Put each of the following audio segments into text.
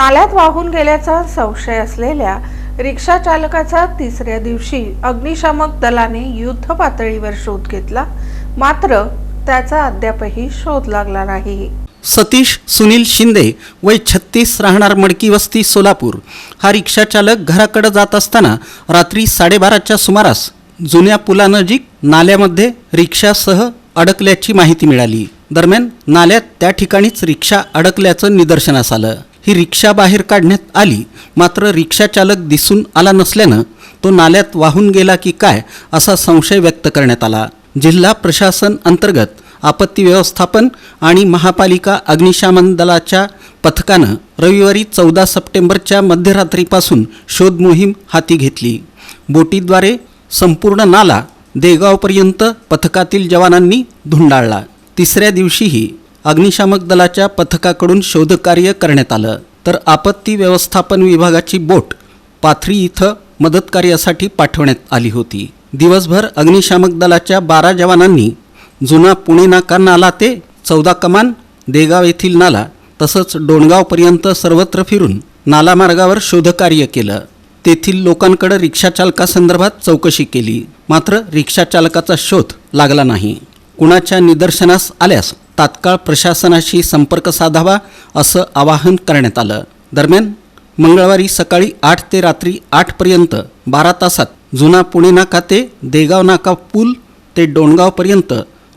नाल्यात वाहून गेल्याचा संशय असलेल्या रिक्षा चालकाचा तिसऱ्या दिवशी अग्निशामक दलाने युद्ध पातळीवर शोध घेतला. मात्र त्याचा अद्यापही शोध लागला नाही. सतीश सुनील शिंदे वय छत्तीस राहणार मडकी वस्ती सोलापूर. हा रिक्षाचालक घराकडे जात असताना रात्री साडेबाराच्या सुमारास जुन्या पुलानजीक नाल्यामध्ये रिक्षासह अडकल्याची माहिती मिळाली. दरम्यान नाल्यात त्या ठिकाणीच रिक्षा अडकल्याचं निदर्शनास आलं. ही रिक्षा बाहेर काढण्यात आली. मात्र रिक्षाचालक दिसून आला नसल्यानं तो नाल्यात वाहून गेला की काय असा संशय व्यक्त करण्यात आला. जिल्हा प्रशासन अंतर्गत आपत्ती व्यवस्थापन आणि महापालिका अग्निशामन दलाच्या पथकानं रविवारी चौदा सप्टेंबरच्या मध्यरात्रीपासून शोध मोहीम हाती घेतली. बोटीद्वारे संपूर्ण नाला देगावपर्यंत पथकातील जवानांनी धुंडाळला. तिसऱ्या दिवशीही अग्निशामक दलाच्या पथकाकडून शोधकार्य करण्यात आलं. तर आपत्ती व्यवस्थापन विभागाची बोट पाथरी इथं मदतकार्यासाठी पाठवण्यात आली होती. दिवसभर अग्निशामक दलाच्या बारा जवानांनी जुना पुणे नाका नाला ते चौदा कमान देगाव येथील नाला तसंच डोणगावपर्यंत सर्वत्र फिरून नाला मार्गावर शोधकार्य केलं. तेथील लोकांकडे रिक्षाचालकासंदर्भात चौकशी केली. मात्र रिक्षाचालकाचा शोध लागला नाही. कुणाच्या निदर्शनास आल्यास तात्काळ प्रशासनाशी संपर्क साधावा असं आवाहन करण्यात आलं. दरम्यान मंगळवारी सकाळी आठ ते रात्री आठपर्यंत बारा तासात जुना पुणे नाका ते देगाव नाका पूल ते डोणगावपर्यंत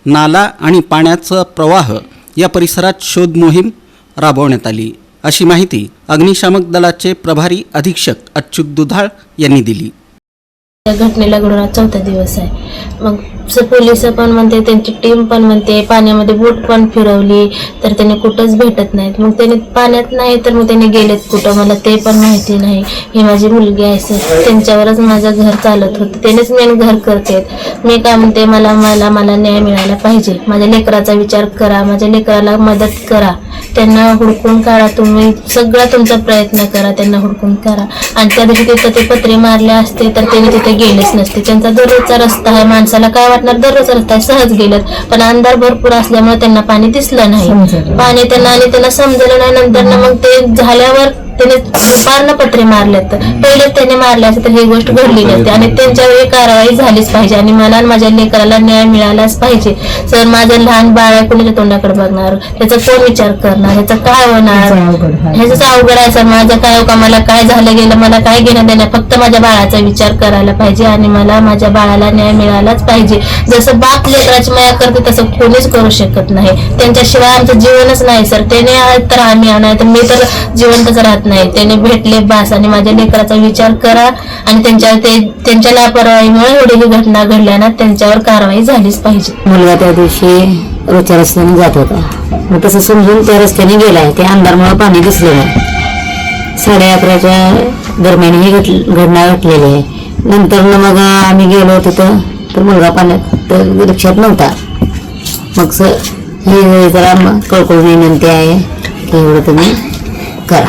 नाला आणि पाण्याचा प्रवाह या परिसरात शोध मोहीम राबवण्यात आली. अशी माहिती अग्निशामक दलाचे प्रभारी अधीक्षक अच्युत दुधाळ यांनी दिली. या घटनेला घडून चौथा दिवस आहे. मग पोलीस पण म्हणते त्यांची टीम पण म्हणते पाण्यामध्ये बोट पण फिरवली तर त्याने कुठंच भेटत नाहीत. मग त्याने पाण्यात नाही तर मग त्याने गेलेत कुठं? मला ते पण माहिती नाही. ही माझी मुलगी आहे सर त्यांच्यावरच माझं घर चालत होतं. त्यानेच मेन घर करतेत मी काय म्हणते मला मला मला न्याय मिळाला पाहिजे. माझ्या लेकराचा विचार करा माझ्या लेकराला मदत करा. त्यांना हुडकून काढा तुम्ही. सगळा तुमचा प्रयत्न करा त्यांना हुडकून करा आणि त्या दिवशी तिथं ते पत्रे मारले असते तर त्यांनी तिथे गेलेच नसते. त्यांचा दररोजचा रस्ता आहे. माणसाला काय वाटणार दररोजचा रस्ता सहज गेलेत. पण अंधार भरपूर असल्यामुळे त्यांना पाणी दिसलं नाही. पाणी त्यांना आणि त्यांना समजलं नाही. नंतर ना मग ते झाल्यावर त्याने दुपारनं पत्रे मारलेत पहिलेच त्याने मारले असते तर ही गोष्ट घडली नसते आणि त्यांच्यावर कारवाई झालीच पाहिजे. आणि मला माझ्या लेकराला न्याय मिळालाच पाहिजे. सर माझं लहान बाळ आहे कोणाच्या तोंडाकडे बघणार? त्याचा कोण विचार करणार? ह्याचं काय होणार? ह्याच अवघड आहे. सर. माझं काय हो का? मला काय झालं गेलं? मला काय घेणं देणं? फक्त माझ्या बाळाचा विचार करायला पाहिजे. आणि मला माझ्या बाळाला न्याय मिळालाच पाहिजे. जसं बाप लेकराची माया करते तसं कोणीच करू शकत नाही. त्यांच्याशिवाय आमचं जीवनच नाही सर. त्याने तर आम्ही नाही तर मी तर जिवंतच राहत नाही. त्याने भेटले बास आणि माझ्या लेकराचा विचार करा आणि त्यांच्या ते त्यांच्या लापरवाहीमुळे एवढी ही घटना घडल्या ना त्यांच्यावर कारवाई झालीच पाहिजे. मुलगा त्या दिवशी रोजच्या रस्त्याने जात होता. मग तसं समजून त्या रस्त्याने गेलाय ते अंधारमुळे पाणी दिसलेलं आहे. साडे अकराच्या दरम्यान ही घट- घटना घटलेली आहे. नंतर मग आम्ही गेलो तिथं तर मुलगा पाण्यात तर रिक्षात नव्हता. मग स हे जरा कळकळून विनंती आहे की एवढं तुम्ही करा.